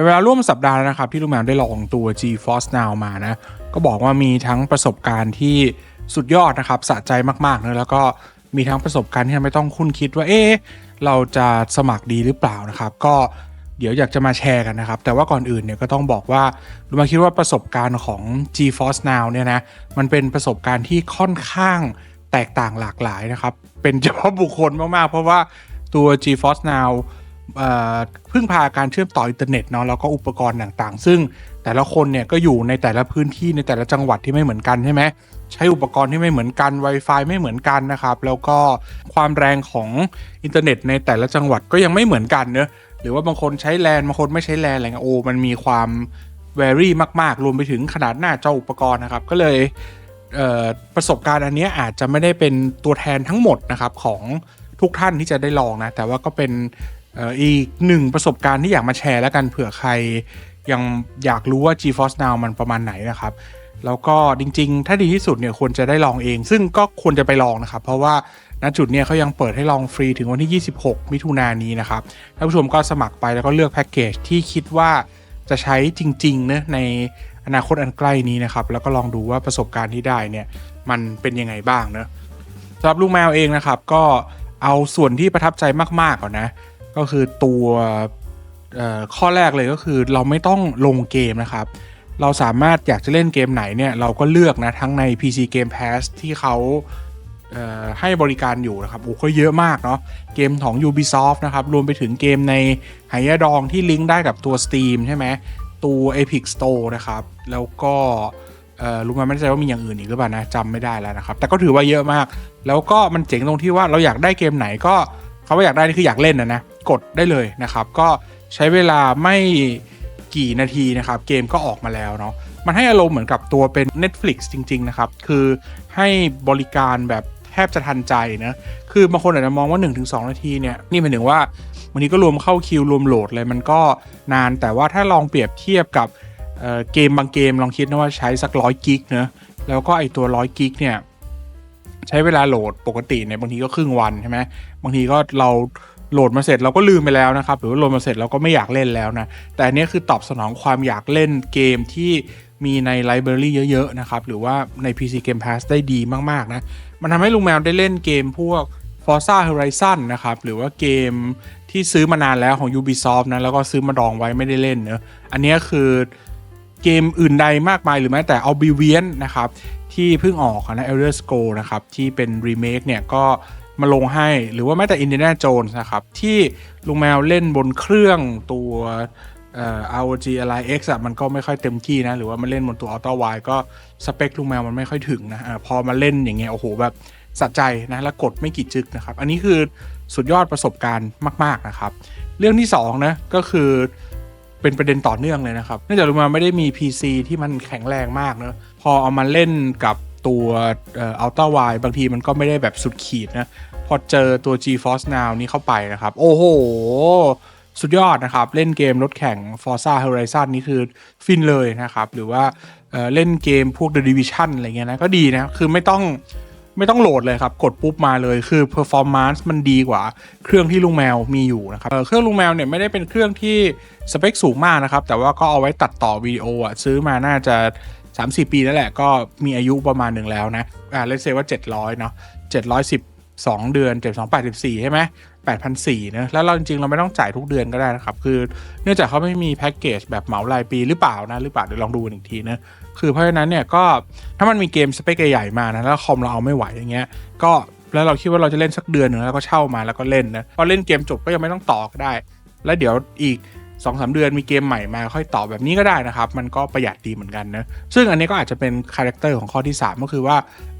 เป็นเวลาร่วมสัปดาห์แล้วนะครับที่ลุงแมวได้ลองตัว GeForce Now มานะ ก็บอกว่ามีทั้งประสบการณ์ที่สุดยอดนะครับสะใจมากๆนะแล้วก็มีทั้งประสบการณ์ที่ไม่ต้องคุ้นคิดว่าเอ๊ะเราจะสมัครดีหรือเปล่านะครับ ก็เดี๋ยวอยากจะมาแชร์กันนะครับ แต่ว่าก่อนอื่นเนี่ยก็ต้องบอกว่าลุงแมวคิดว่าประสบการณ์ของ GeForce Now เนี่ยนะมันเป็นประสบการณ์ที่ค่อนข้างแตกต่างหลากหลายนะครับ เป็นเฉพาะบุคคลมากๆ เพราะว่าตัว GeForce Now พึ่งพาการเชื่อมต่ออินเทอร์เน็ตเนาะแล้วก็อุปกรณ์ต่างๆ ซึ่งแต่ละคนเนี่ยก็อยู่ในแต่ละพื้นที่ในแต่ละจังหวัดที่ไม่เหมือนกันใช่ไหมใช้อุปกรณ์ที่ไม่เหมือนกัน Wi-Fi ไม่เหมือนกันนะครับ แล้วก็ความแรงของอินเทอร์เน็ตในแต่ละจังหวัดก็ยังไม่เหมือนกันเนอะหรือว่าบางคนใช้แลนบางคนไม่ใช้แลนอะไรเงี้ยโอ้มันมีความ vary มาก ๆ รวมไปถึงขนาดหน้าจออุปกรณ์นะครับ ก็เลยเประสบการณ์อันนี้อาจจะไม่ได้เป็นตัวแทนทั้งหมดนะครับของทุกท่านที่จะได้ลองนะ แต่ว่าก็เป็น อีกหนึ่งประสบการณ์ที่อยากมาแชร์แล้วกันเผื่อใครยังอยากรู้ว่า GeForce Now มันประมาณไหนนะครับ แล้วก็จริง ๆ ถ้าดีที่สุดเนี่ยควรจะได้ลองเอง ซึ่งก็ควรจะไปลองนะครับ เพราะว่าณจุดเนี่ยเขายังเปิดให้ลองฟรีถึงวันที่ 26 มิถุนายนนี้นะครับท่านผู้ชมก็สมัครไปแล้วก็เลือกแพ็กเกจที่คิดว่าจะใช้จริงๆนะในอนาคตอันใกล้นี้นะครับ แล้วก็ลองดูว่าประสบการณ์ที่ได้เนี่ยมันเป็นยังไงบ้างเนะสำหรับลูกแมวเองนะครับ ก็เอาส่วนที่ประทับใจมากๆก่อนนะ ก็คือตัวข้อแรกเลยก็คือเราไม่ต้องลงเกมนะครับ เราสามารถอยากจะเล่นเกมไหนเนี่ยเราก็เลือกนะทั้งใน PC Game Pass ที่เขาเให้บริการอยู่นะครับโอ้ก็เยอะมากเนาะเกมของ Ubisoft นะครับ รวมไปถึงเกมในหายดองที่ลิงก์ได้กับตัว Steam ใช่ไหมตัว Epic Store นะครับ แล้วก็รู้มาไม่แน่ใจว่ามีอย่างอื่นอีกหรือเปล่านะจำไม่ได้แล้วนะครับ แต่ก็ถือว่าเยอะมาก แล้วก็มันเจ๋งตรงที่ว่าเราอยากได้เกมไหนก็เขาว่าอยากได้นี่คืออยากเล่นนะนะ กดได้เลยนะครับ ก็ใช้เวลาไม่กี่นาทีนะครับ เกมก็ออกมาแล้วเนาะมันให้อารมณ์เหมือนกับตัวเป็น Netflix จริง ๆ นะครับ คือให้บริการแบบแทบจะทันใจนะคือบางคนอาจจะมองว่า 1-2 นาทีเนี่ยนี่หมายถึงว่าวันนี้ก็รวมเข้าคิวรวมโหลดเลยมันก็นานแต่ว่าถ้าลองเปรียบเทียบกับเเกมบางเกมลองคิดนะว่าใช้สักร้อยกิกเนะแล้วก็ไอตัวร้อยกิกเนี่ยใช้เวลาโหลดปกติเนี่ยบางทีก็ครึ่งวันใช่ไหมบางทีก็เรา โหลดมาเสร็จเราก็ลืมไปแล้วนะครับ หรือว่าโหลดมาเสร็จเราก็ไม่อยากเล่นแล้วนะ แต่อันนี้คือตอบสนองความอยากเล่นเกมที่มีในไลบรารีเยอะๆนะครับ หรือว่าใน PC Game Pass ได้ดีมากๆนะ มันทำให้ลุงแมวได้เล่นเกมพวก Forza Horizon นะครับ หรือว่าเกมที่ซื้อมานานแล้วของ Ubisoft นะ แล้วก็ซื้อมาดองไว้ไม่ได้เล่นเนอะอันนี้คือเกมอื่นใดมากมายหรือแม้แต่ Oblivion นะครับ ที่เพิ่งออกนะ Elder Scroll นะครับ ที่เป็นรีเมคเนี่ยก็ มาลงให้หรือว่าแม้แต่ Indiana Jones นะครับ ที่ลุงแมวเล่นบนเครื่องตัวเอ่อ ROG Ally X อะมันก็ไม่ค่อยเต็มที่นะ หรือว่ามันเล่นบนตัว Ultra Wide ก็สเปคลุงแมวมันไม่ค่อยถึงนะอะพอมาเล่นอย่างเงี้ยโอ้โหแบบสะใจนะแล้วกดไม่กี่จึกนะครับ อันนี้คือสุดยอดประสบการณ์มาก ๆ นะครับ เรื่องที่สองนะก็คือเป็นประเด็นต่อเนื่องเลยนะครับเนื่องจากลุงแมาไม่ได้มี PC ที่มันแข็งแรงมากเนอะพอเอามาเล่นกับ ตัวอ่อ Ultra Wide บางทีมันก็ไม่ได้แบบสุดขีดนะ พอเจอตัว GeForce Now นี้เข้าไปนะครับ โอ้โห สุดยอดนะครับ เล่นเกมรถแข่ง Forza Horizon นี่คือฟินเลยนะครับ หรือว่าเเล่นเกมพวก The Division อะไรเงี้ยนะก็ดีนะ คือไม่ต้องไม่ต้องโหลดเลยครับ กดปุ๊บมาเลยคือ performance มันดีกว่าเครื่องที่ลุงแมวมีอยู่นะครับเเครื่องลุงแมวเนี่ยไม่ได้เป็นเครื่องที่สเปคสูงมากนะครับ แต่ว่าก็เอาไว้ตัดต่อวิดีโออะซื้อมาน่าจะ 3-4ปีแล้วแหละก็มีอายุประมาณหนึ่งแล้วนะอ่าเลเซว่า700เนาะ712เดือน7284ใช่ไหม8,400นะแล้วเราจริงๆ เราไม่ต้องจ่ายทุกเดือนก็ได้นะครับ คือเนื่องจากเขาไม่มีแพ็กเกจแบบเหมารายปีหรือเปล่านะ หรือเปล่าเดี๋ยวลองดูอีกทีนะ คือเพราะฉะนั้นเนี่ยก็ถ้ามันมีเกมสเปคใหญ่ๆมานะแล้วคอมเราเอาไม่ไหวอย่างเงี้ยก็แล้วเราคิดว่าเราจะเล่นสักเดือนหนึ่งแล้วก็เช่ามาแล้วก็เล่นนะพอเล่นเกมจบก็ยังไม่ต้องต่อก็ได้ แล้วเดี๋ยวอีก 2องสาเดือนมีเกมใหม่มาค่อยต่อแบบนี้ก็ได้นะครับ มันก็ประหยัดดีเหมือนกันนะ ซึ่งอันนี้ก็อาจจะเป็นคาแรคเตอร์ของข้อที่ 3 ก็คือว่า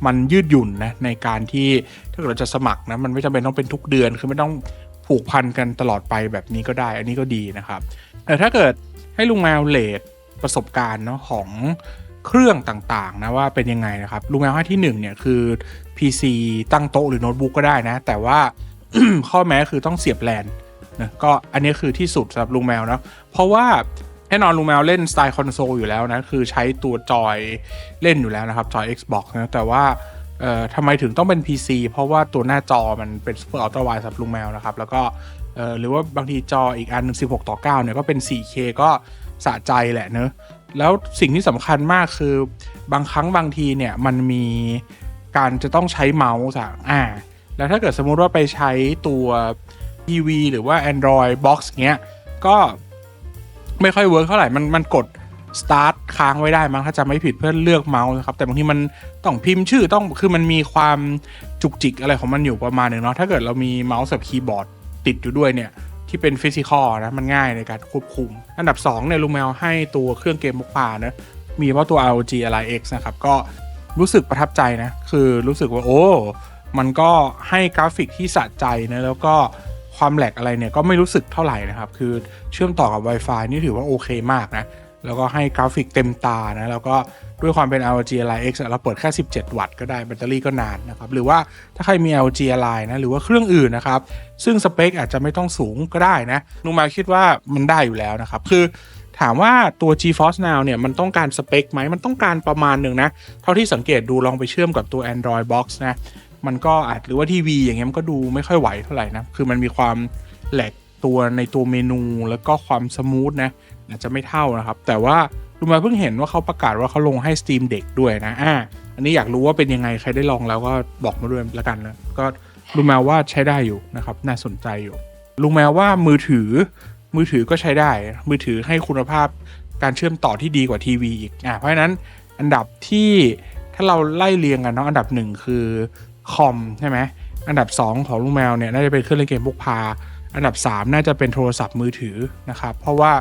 มันยืดหยุ่นนะในการที่ถ้าเกิดเราจะสมัครนะมันไม่จำเป็นต้องเป็นทุกเดือนคือไม่ต้องผูกพันกันตลอดไปแบบนี้ก็ได้ อันนี้ก็ดีนะครับแต่ถ้าเกิดให้ลุงแมวเลดประสบการณ์เนาะของเครื่องต่างๆนะว่าเป็นยังไงนะครับลุงแมวให้ที่1เนี่ยคือ PC ตั้งโต๊ะหรือโน้ตบุ๊กก็ได้นะ แต่ว่าข้อแม้คือต้องเสียบแลน นะก็อันนี้คือที่สุดสำหรับลุงแมวเนาะเพราะว่าแน่นอนลุงแมวเล่นสไตล์คอนโซลอยู่แล้วนะคือใช้ตัวจอยเล่นอยู่แล้วนะครับจอย Xbox นะแต่ว่าเอ่อทำไมถึงต้องเป็น PC เพราะว่าตัวหน้าจอมันเป็น Super Ultra Wide สำหรับลุงแมวนะครับแล้วก็เออหรือว่าบางทีจออีกอันหนึ่ง16 ต่อ 9 เนี่ยก็เป็น 4K ก็สะใจแหละเนอะแล้วสิ่งที่สำคัญมากคือบางครั้งบางทีเนี่ยมันมีการจะต้องใช้เมาส์อะอ่าแล้วถ้าเกิดสมมุติว่าไปใช้ตัว TV หรือว่า Android Box เงี้ย ก็ไม่ค่อยเวิร์กเท่าไหร่ มันมันกด start ค้างไว้ได้มั้งถ้าจำไม่ผิดเพื่อเลือกเมาส์นะครับ แต่บางทีมันต้องพิมพ์ชื่อต้องคือมันมีความจุกจิกอะไรของมันอยู่ประมาณหนึ่งเนาะถ้าเกิดเรามีเมาส์กับคีย์บอร์ดติดอยู่ด้วยเนี่ย ที่เป็นฟิสิกอลนะ มันง่ายในการควบคุม อันดับ2เนี่ยลุงแมวให้ตัวเครื่องเกมมุกพานะมีเพราะตัว ROG Ally X นะครับ ก็รู้สึกประทับใจนะ คือรู้สึกว่าโอ้ มันก็ให้กราฟิกที่สะใจนะ แล้วก็ ความแหลกอะไรเนี่ยก็ไม่รู้สึกเท่าไหร่นะครับ คือเชื่อมต่อกับ Wi-Fi นี่ถือว่าโอเคมากนะ แล้วก็ให้กราฟิกเต็มตานะ แล้วก็ด้วยความเป็น ROG Ally X เราเปิดแค่ 17 วัตต์ก็ได้แบตเตอรี่ก็นานนะครับ หรือว่าถ้าใครมี LG Ally นะ หรือว่าเครื่องอื่นนะครับ ซึ่งสเปคอาจจะไม่ต้องสูงก็ได้นะ นุมาคิดว่ามันได้อยู่แล้วนะครับ คือถามว่าตัว GeForce Now เนี่ยมันต้องการสเปคไหม มันต้องการประมาณหนึ่งนะ เท่าที่สังเกตดูลองไปเชื่อมกับตัว Android Box นะ มันก็อาจหรือว่าทีวีอย่างเงี้ยมันก็ดูไม่ค่อยไหวเท่าไหร่นะ คือมันมีความแหลกตัวในตัวเมนูแล้วก็ความสมูทนะอาจจะไม่เท่านะครับ แต่ว่าดูมาเพิ่งเห็นว่าเขาประกาศว่าเขาลงให้ Steam Deck ด้วยนะอ่าอันนี้อยากรู้ว่าเป็นยังไงใครได้ลองแล้วก็บอกมาด้วยละกันนะก็ดูมาว่าใช้ได้อยู่นะครับ น่าสนใจอยู่ลุงแมวว่ามือถือ มือถือก็ใช้ได้ มือถือให้คุณภาพการเชื่อมต่อที่ดีกว่าทีวีอีกอ่าเพราะฉะนั้นอันดับที่ถ้าเราไล่เรียงกันเนาะอันดับหนึ่งคือ คอมใช่ไหมอันดับ 2 ของลุงแมวเนี่ยน่าจะเป็นเครื่องเล่นเกมพกพา อันดับ 3 น่าจะเป็นโทรศัพท์มือถือนะครับเพราะว่า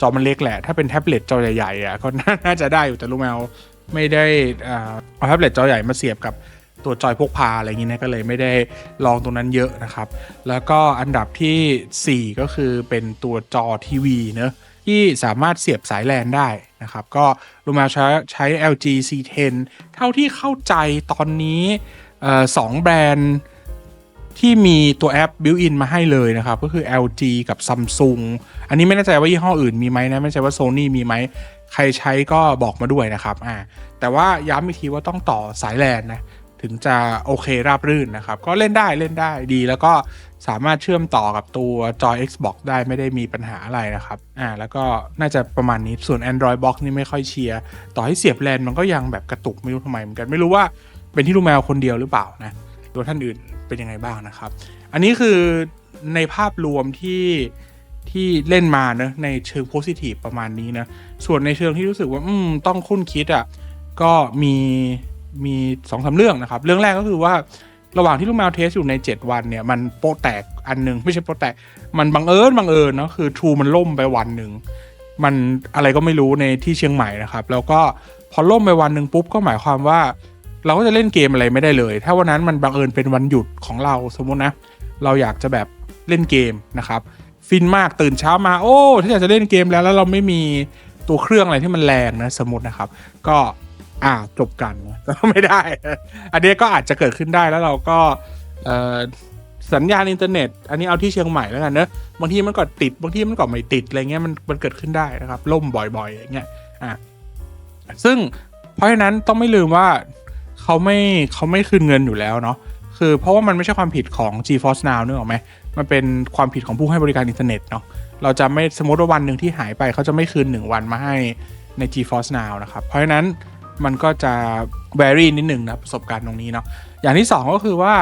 จอมันเล็กแหละ ถ้าเป็นแท็บเล็ตจอใหญ่ๆอะก็น่าจะได้อยู่แต่ลุงแมวไม่ได้อ่าเอาแท็บเล็ตจอใหญ่มาเสียบกับตัวจอยพกพาอะไรอย่างนี้นะก็เลยไม่ได้ลองตรงนั้นเยอะนะครับ แล้วก็อันดับทีสี่4 ก็คือเป็นตัวจอทีวีเนอะที่สามารถเสียบสายแลนได้นะครับ ก็ลูมาใช้ใช้ LG C10 เท่าที่เข้าใจตอนนี้ สองแบรนด์ที่มีตัวแอป built-in มาให้เลยนะครับ ก็คือ LG กับ Samsung อันนี้ไม่แน่ใจว่ายี่ห้ออื่นมีไหมนะ ไม่ใช่ว่า Sony มีไหม ใครใช้ก็บอกมาด้วยนะครับอ่าแต่ว่าย้ำอีกทีว่าต้องต่อสายแลนนะ ถึงจะโอเคราบรื่นนะครับ ก็เล่นได้เล่นได้ดี แล้วก็สามารถเชื่อมต่อกับตัวจอ Xbox ได้ไม่ได้มีปัญหาอะไรนะครับอ่าแล้วก็น่าจะประมาณนี้ส่วน Android Box นี่ไม่ค่อยเชียร์ต่อให้เสียบแลนมันก็ยังแบบกระตุกไม่รู้ทำไมเหมือนกันไม่รู้ว่า เป็นที่ลูกแมวคนเดียวหรือเปล่านะตัวท่านอื่นเป็นยังไงบ้างนะครับ อันนี้คือในภาพรวมที่ที่เล่นมาเนะในเชิงโพสิทีฟประมาณนี้นะส่วนในเชิงที่รู้สึกว่าอืมต้องคุ้นคิดอะ่ะก็มีมีสองสาเรื่องนะครับ เรื่องแรกก็คือว่าระหว่างที่ลูกแมวเทสอยู่ใน 7 วันเนี่ย มันโปะแตกอันหนึ่งไม่ใช่โปะแตก มันบังเอิญบังเอิญเนาะคือทรูมันล่มไปวันหนึ่งมันอะไรก็ไม่รู้ในที่เชียงใหม่นะครับ แล้วก็พอล่มไปวันหนึ่งปุ๊บก็หมายความว่า เราก็จะเล่นเกมอะไรไม่ได้เลย ถ้าวันนั้นมันบังเอิญเป็นวันหยุดของเราสมมตินะ เราอยากจะแบบเล่นเกมนะครับ ฟินมากตื่นเช้ามาโอ้ถ้าอยากจะเล่นเกมแล้วแล้วเราไม่มีตัวเครื่องอะไรที่มันแรงนะสมมตินะครับ ก็อ่าจบกันก็ไม่ได้ อันนี้ก็อาจจะเกิดขึ้นได้แล้วเราก็สัญญาณอินเทอร์เน็ต อันนี้เอาที่เชียงใหม่แล้วกันเนอะบางทีมันก็ติดบางทีมันก็ไม่ติดอะไรเงี้ยมันมันเกิดขึ้นได้นะครับล่มบ่อยๆอย่างเงี้ยอะซึ่งเพราะฉะนั้นต้องไม่ลืมว่า เขาไม่เขาไม่คืนเงินอยู่แล้วเนาะคือเพราะว่ามันไม่ใช่ความผิดของ GeForce Now นึกออกไหมมันเป็นความผิดของผู้ให้บริการอินเทอร์เน็ตเนาะเราจะไม่สมมติว่าวันหนึ่งที่หายไปเขาจะไม่คืน 1 วันมาให้ใน GeForce Now นะครับ เพราะฉะนั้นมันก็จะ vary นิดหนึ่งนะประสบการณ์ตรงนี้เนาะอย่างที่ 2 ก็คือว่า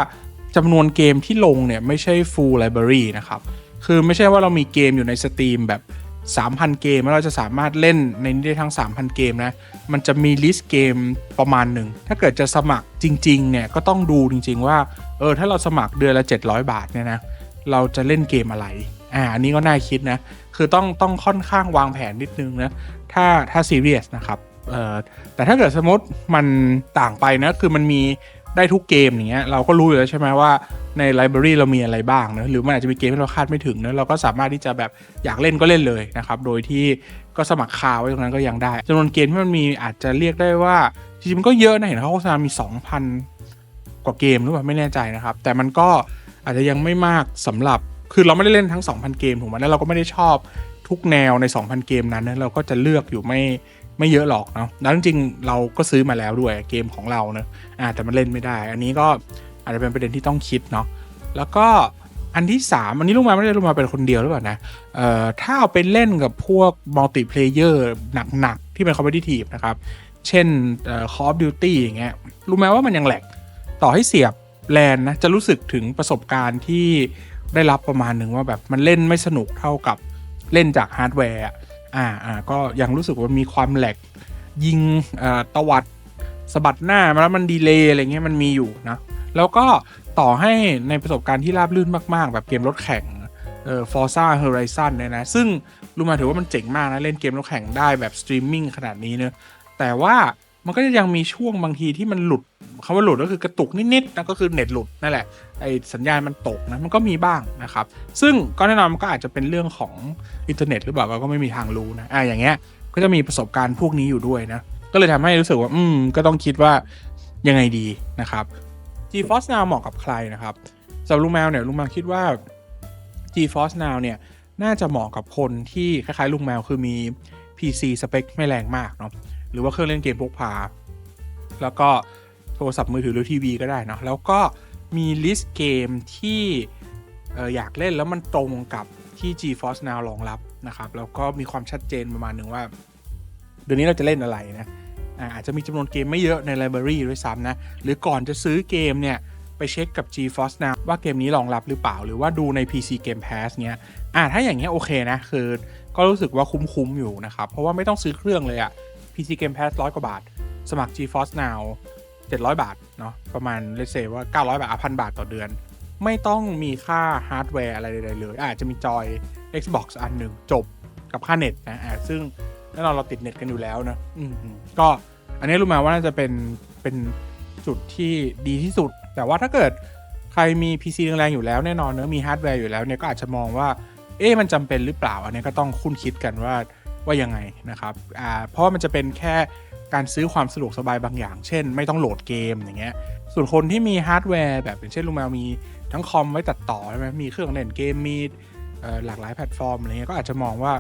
จำนวนเกมที่ลงเนี่ยไม่ใช่ full library นะครับ คือไม่ใช่ว่าเรามีเกมอยู่ในสตรีมแบบ 3,000 เกมแล้วเราจะสามารถเล่นในนี้ได้ทั้ง 3,000 เกมนะ มันจะมีลิสต์เกมประมาณหนึ่ง ถ้าเกิดจะสมัครจริงๆเนี่ยก็ต้องดูจริงๆว่า เออถ้าเราสมัครเดือนละ 700 บาทเนี่ยนะ เราจะเล่นเกมอะไร อ่าอันนี้ก็น่าคิดนะ คือต้องต้องค่อนข้างวางแผนนิดนึงนะ ถ้าถ้าซีเรียสนะครับ เอ่อแต่ถ้าเกิดสมมติมันต่างไปนะ คือมันมี ได้ทุกเกมอย่างเงี้ยเราก็รู้อยู่แล้วใช่ไหมว่าในไลบรารีเรามีอะไรบ้างนะหรือมันอาจจะมีเกมที่เราคาดไม่ถึงนะเราก็สามารถที่จะแบบอยากเล่นก็เล่นเลยนะครับ โดยที่ก็สมัครคาไว้ตรงนั้นก็ยังได้จำนวนเกมที่มันมีอาจจะเรียกได้ว่าจริงๆมันก็เยอะนะเห็นเขาโฆษณามี 2,000 กว่าเกมหรือเปล่าไม่แน่ใจนะครับ แต่มันก็อาจจะยังไม่มากสำหรับคือเราไม่ได้เล่นทั้ง 2,000 เกมถูกไหมแล้วเราก็ไม่ได้ชอบทุกแนวใน 2,000 เกมนั้นนะเราก็จะเลือกอยู่ไม่ ไม่เยอะหรอกเนาะแล้วจริงๆเราก็ซื้อมาแล้วด้วยเกมของเราเนะอ่าแต่มันเล่นไม่ได้ อันนี้ก็อาจจะเป็นประเด็นที่ต้องคิดเนาะแล้วก็อันที่ 3 อันนี้ลุงมาไม่ได้ลุงมาเป็นคนเดียวหรือเปล่านะเอ่อถ้าเอาไปเล่นกับพวกมัลติเพลเยอร์หนักๆ ที่เป็นคอมเพลทีฟนะครับ เช่นเอ่อ Call of Duty อย่างเงี้ยรู้ไหมว่ามันยังแหลกต่อให้เสียบแลนนะ จะรู้สึกถึงประสบการณ์ที่ได้รับประมาณหนึ่งว่าแบบมันเล่นไม่สนุกเท่ากับเล่นจากฮาร์ดแวร์ อ่าอ่าก็ยังรู้สึกว่ามีความแหลกยิงอ่อตวัดสะบัดหน้ามาแล้วมันดีเลย์อะไรเงี้ยมันมีอยู่นะ แล้วก็ต่อให้ในประสบการณ์ที่ราบรื่นมาก ๆ แบบเกมรถแข่งเอ่อ Forza Horizon เนี่ยนะ ซึ่งรู้มาถือว่ามันเจ๋งมากนะ เล่นเกมรถแข่งได้แบบสตรีมมิ่งขนาดนี้เนอะแต่ว่ามันก็จะยังมีช่วงบางทีที่มันหลุด คำว่าหลุดก็คือกระตุกนิดๆนะก็คือเน็ตหลุดนั่นแหละไอสัญญาณมันตกนะมันก็มีบ้างนะครับ ซึ่งก็แน่นอนมันก็อาจจะเป็นเรื่องของอินเทอร์เน็ตหรือเปล่าเราก็ไม่มีทางรู้นะอ่าอย่างเงี้ยก็จะมีประสบการณ์พวกนี้อยู่ด้วยนะ ก็เลยทำให้รู้สึกว่า อืม ก็ต้องคิดว่ายังไงดีนะครับ GeForce Now เหมาะกับใครนะครับสำหรับลุงแมวเนี่ยลุงแมวคิดว่า GeForce Now เนี่ยน่าจะเหมาะกับคนที่คล้ายๆลุงแมวคือมี PC สเปคไม่แรงมากเนาะหรือว่าเครื่องเล่นเกมพกพา แล้วก็ โทรศัพท์มือถือหรือทีวีก็ได้เนาะแล้วก็มีลิสต์เกมที่อออยากเล่นแล้วมันตรงกับที่ GeForce Now รองรับนะครับ แล้วก็มีความชัดเจนประมาณหนึ่งว่า เดี๋ยวนี้เราจะเล่นอะไรนะอาอาจจะมีจำนวนเกมไม่เยอะในไลบรารีด้วยซ้ำนะ หรือก่อนจะซื้อเกมเนี่ย ไปเช็คกับ GeForce Now ว่าเกมนี้รองรับหรือเปล่า หรือว่าดูใน PC Game Pass เนี้ยอ่าถ้าอย่างเงี้ยโอเคนะ คือก็รู้สึกว่าคุ้มๆอยู่นะครับ เพราะว่าไม่ต้องซื้อเครื่องเลยอะ PC Game Pass ร้อยกว่าบาท สมัคร GeForce Now 700 บาทเนาะประมาณเลเซว่า 900 บาทอะพันบาทต่อเดือน ไม่ต้องมีค่าฮาร์ดแวร์อะไรใดๆเลย อาจจะมีจอย Xbox อันหนึ่งจบกับค่าเน็ตนะอ่าซึ่งแน่นอนเราติดเน็ตกันอยู่แล้วนะอืมก็อันนี้รู้มาว่าน่าจะเป็นเป็นจุดที่ดีที่สุด แต่ว่าถ้าเกิดใครมี PC แรงๆอยู่แล้วแน่นอนเนอะมีฮาร์ดแวร์อยู่แล้วเนี่ยก็อาจจะมองว่าเอ๊ะมันจำเป็นหรือเปล่า อันนี้ก็ต้องคุ้นคิดกันว่า ว่ายังไงนะครับเพราะว่ามันจะเป็นแค่การซื้อความสะดวกสบายบางอย่าง เช่น ไม่ต้องโหลดเกมอย่างเงี้ย ส่วนคนที่มีฮาร์ดแวร์แบบอย่างเช่นลุงแมวมีทั้งคอมไว้ตัดต่อใช่ไหมมีเครื่องเล่นเกมมีหลากหลายแพลตฟอร์มอะไรเงี้ยก็อาจจะมองว่า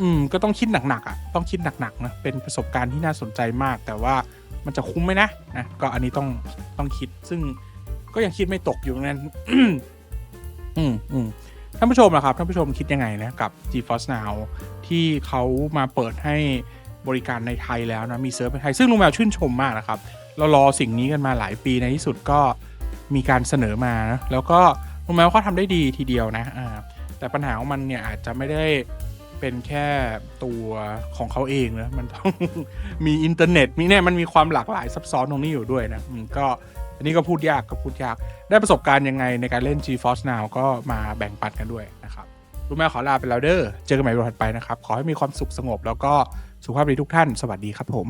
อืมก็ต้องคิดหนักๆอะต้องคิดหนักๆนะเป็นประสบการณ์ที่น่าสนใจมาก แต่ว่ามันจะคุ้มไหมนะนะก็อันนี้ต้องต้องคิดซึ่งก็ยังคิดไม่ตกอยู่นั้นอืมอืมท่านผู้ชมนะครับท่านผู้ชมคิดยังไงนะกับ GeForce Now ที่เขามาเปิดให้บริการในไทยแล้วนะมีเซิร์ฟในไทยซึ่งลุงแมวชื่นชมมากนะครับ เรารอสิ่งนี้กันมาหลายปีในที่สุดก็มีการเสนอมานะแล้วก็ลุงแมวเขาทำได้ดีทีเดียวนะอ่าแต่ปัญหาของมันเนี่ยอาจจะไม่ได้เป็นแค่ตัวของเขาเองนะมันต้องมีอินเทอร์เน็ตมีเนี่ยมันมีความหลากหลายซับซ้อนตรงนี้อยู่ด้วยนะก็อันนี้ก็พูดยากก็พูดยาก ได้ประสบการณ์ยังไงในการเล่น GeForce Now ก็มาแบ่งปันกันด้วยนะครับ ลูกแมวขอลาไปแล้วเด้อเจอกันใหม่วันถัดไปนะครับ ขอให้มีความสุขสงบ แล้วก็สุขภาพดีทุกท่าน สวัสดีครับผม